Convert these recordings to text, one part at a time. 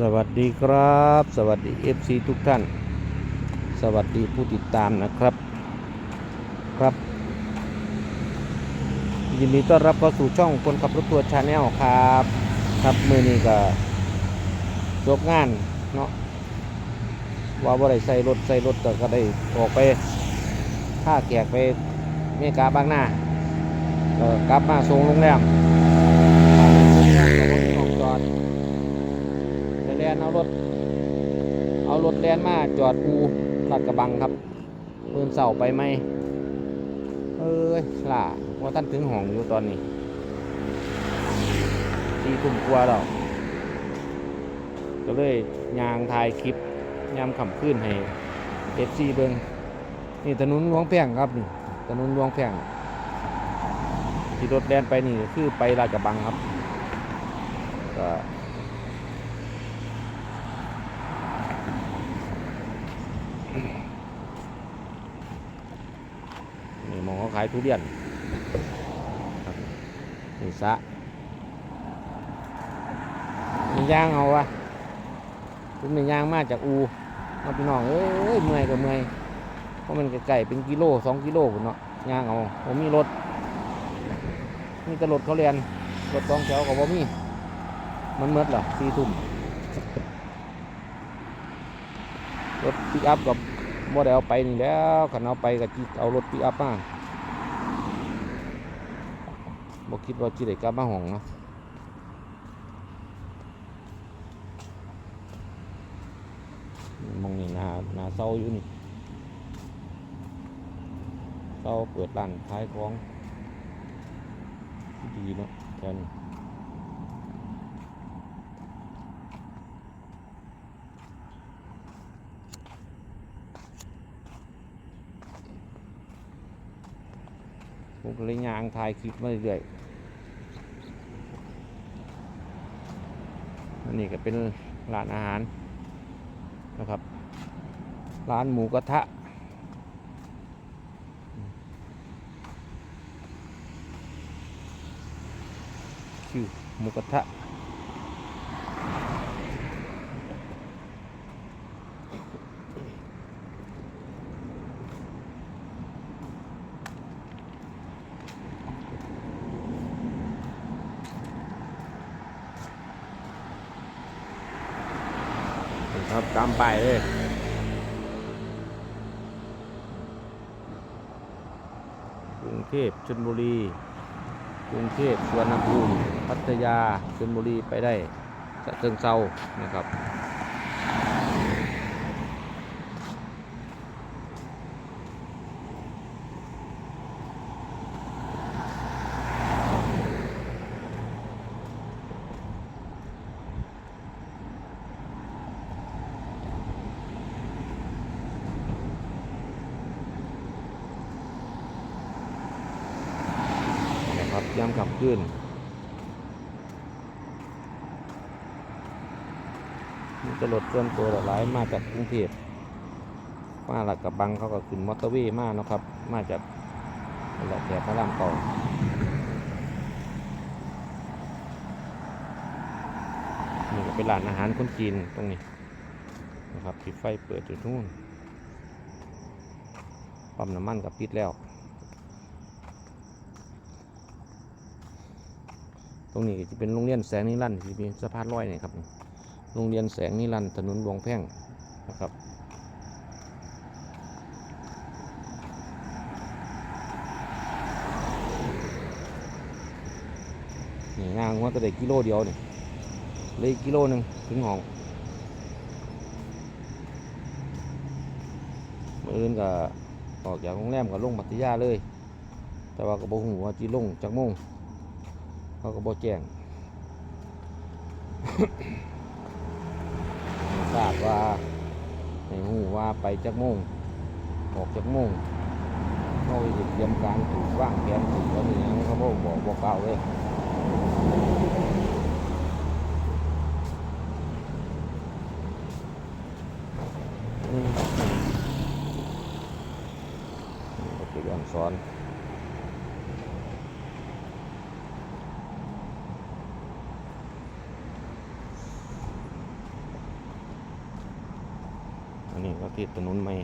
สวัสดีครับ สวัสดี FC ทุกท่าน สวัสดีผู้ติดตามนะครับครับ ยินดีต้อนรับเข้าสู่ช่องคนขับรถทัวร์ชาแนลครับ ครับมือนี้ก็จบงานเนาะว่าบ่ได้ใส่รถใส่รถก็ก็ได้ออกไปท่าแขกไปเมกาบางหน้าก็กลับมาส่งโรงแรมจอด ไปแล นเอารถ เอารถแลนมาจอดอูลาดกระบังครับเพิ่นเสาไปไหมเอ้ยล่ะว่าท่านถึงห้องอยู่ตอนนี้สี่ทุ่มกว่าแล้วก็เลยยางถ่ายคลิปยามขับขึ้นให้เอฟซีเบิงนี่ถนนหลวงแพงครับนี่ถนนหลวงแพงที่รถแลนไปนี่คือไปลาดกระบังครับก็ นี่หมองเขาขายทุเรียนครับนี่สะมีย่างเอาวะคุณมีย่างมาจากอูเอาพี่น้องเอ้ยเมื่อยก็เมื่อยเพราะมันไก่เป็นกิโลสองกิโลพุ่นเนาะย่างเอาผมมีรถมีแต่รถเขาเรียนรถสองแถวกับผมมีมันเมดเหรอสี่ทุ่มรถปิกอัพกับบ่ได้เอาไปนี่แล้วขันเอาไปก็จิเอารถปิกอัพมา บ่คิดว่าจิได้กลับมาห้องเนาะมองนี่หนาหนาเศร้าอยู่นี่เศร้าเปิดร้านขายของดีเนาะแทนผมก็เลยยางถ่ายคลิปมาเรื่อยๆ นนี้ก็เป็นร้านอาหารนะครับ ร้านหมูกระทะชื่อหมูกระทะ ตามไปเลยกรุงเทพชลบุรี กรุงเทพสวนภูมิพัทยาชลบุรีไปได้จะเชิงเซานะครับ นะครับย่ำขับขึ้นนี่ตลดส่วนตัวหลายมาจากกรุงเทพมาหลักกับบังเขาก็ขึ้นมอเตอร์เวย์มาเนาะครับ มาจากแหละแถบพระรามเก่านี่ก็เป็นร้านอาหารคนจีนตรงนี้นะครับที่ไฟเปิดอยู่ทุกนปั๊มน้ำมันกับปิดแล้ว ตรงนี้จะเป็นโรงเรียนแสงนิรันดร์ที่เป็นสะพานลอยนี่ครับโรงเรียนแสงนิรันดร์ถนนวงแพ่งนะครับนี่งางว่าจะได้กิโลเดียวนี่เลยกิโลหนึ่งถึงห้องเมื่อื่นก็ออกจากโรงแรมก็ลงพัทยาเลย แต่ว่าก็บอกหูว่าจีลงจากมง เขาก็บอกแจ้งทราบว่าในหูว่าไปจากโมงออกจากโมงเขาจะเตรียมการถูกว่างแผนถูกแล้วนี่ยังเขาบอกบอกบอกเกล่าเลยนี่ก็เป็นการสอน นี้ก็ติดถนนใหม่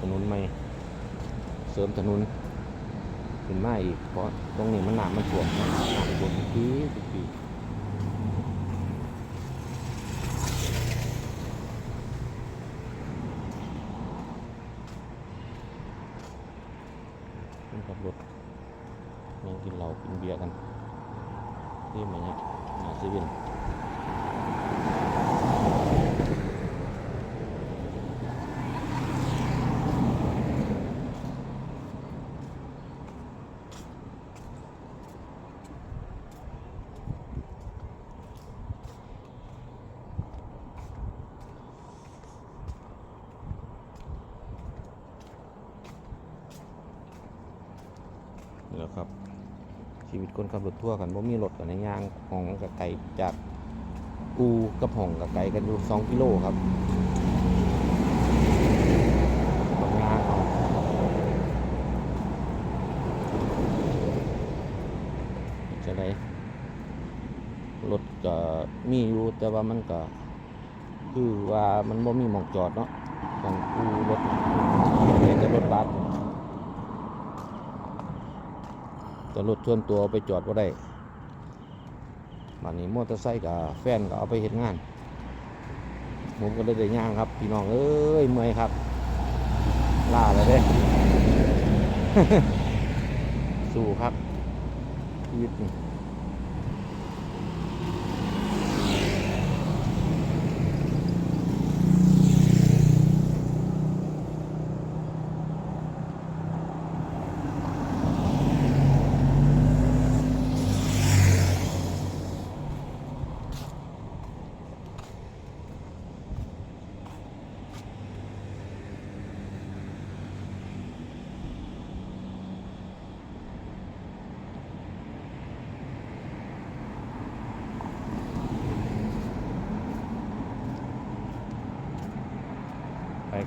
ถนนใหม่เสริมถนนขึ้นมาอีกเพราะตรงนี้มันหนามันท่วมนะน้ำท่วมทุกปีทุกปีคนขับรถยังกินเหล้ากินเบียร์กันที่ไหนเนี่ยหนเซเว่นแหละครับ ชีวิตคนขับรถทั่วกันบ่มีรถกันในยางห้องกับไก่จากอูกับห้องกับไก่กันอยู่สองกิโลครับต้องยางเอาจะได้รถก็มีอยู่แต่ว่ามันก็คือว่ามันบ่มีหมองจอดเนาะต้องอูรถแต่รถบัส แต่รถส่วนตัวไปจอดว่าได้บัดนี้มอเตอร์ไซค์กับแฟนก็เอาไปเห็นงาน ผมก็เลยได้ย่างครับ พี่น้องเอ้ยเมื่อยครับล่าเลยเด้สู้ครับชีวิตนี่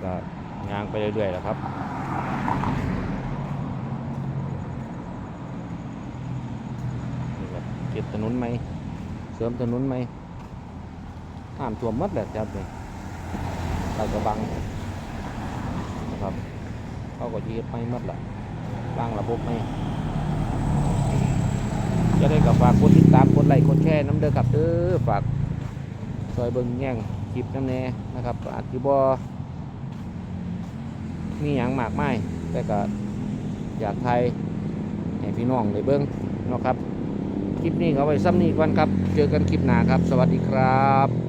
ก็ย่างไปเรื่อยๆแหล้วครับนี่ครับเก็บถนนไหมเสริมถนนไหมน้ำท่วมมัดแหละครับนี่ไปกระบังนะครับเขาก็จะเฮ็ดไม่มัดละบางระบบไม่จะได้กับฝากกดติดตามกดไลค์กดแชร์น้ำเด้อครับเด้อฝากซอยเบิ่งแย่งคลิปน้ำแน่นะครับอาจจะบ่ มีอย่างมากมายแต่ก็อยากไทยให้พี่น้องได้เบิ้งนะครับ คลิปนี้เอาไว้ซ้ำนี้ก่อนครับ เจอกันคลิปหน้าครับ สวัสดีครับ